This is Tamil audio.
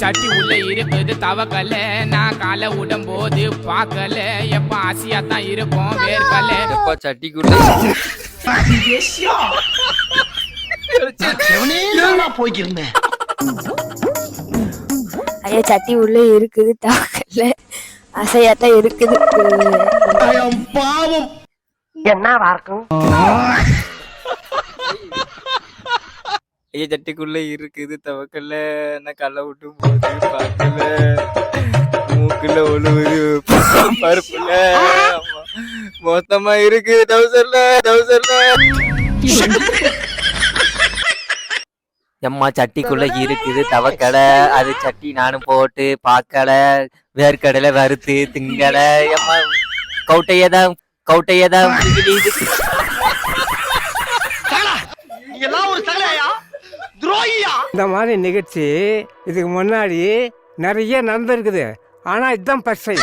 சட்டி உள்ள இருக்குது தவக்கல. நான் காலை விடும் போது பார்க்கல. எப்ப ஆசையா தான் இருக்கும்? வேர்க்கல. எப்பா சட்டிக்குள்ள போய்க்கிருந்தேன்? ஐயா சட்டி உள்ள இருக்குது தவக்கல்ல அசையாத்தான் இருக்குது. பாவம். ஐயா சட்டிக்குள்ள இருக்குது தவக்கல்ல. என்ன கல்ல விட்டு போது பார்க்கல. மூக்குல ஒழுவுது பருப்புல. மொத்தமா இருக்கு டவுசர்ல டவுசர்ல எம்மா சட்டிக்குள்ள இருக்குது தவக்கடை அது சட்டி நானும் போட்டு பார்க்கல. வேர்க்கடலை வறுத்து திங்கல. எம்மா கவுட்டையதான் கவுட்டையதான். இந்த மாதிரி நிகழ்ச்சி இதுக்கு முன்னாடி நிறைய நடந்திருக்குது. ஆனால் இதுதான் பர்சை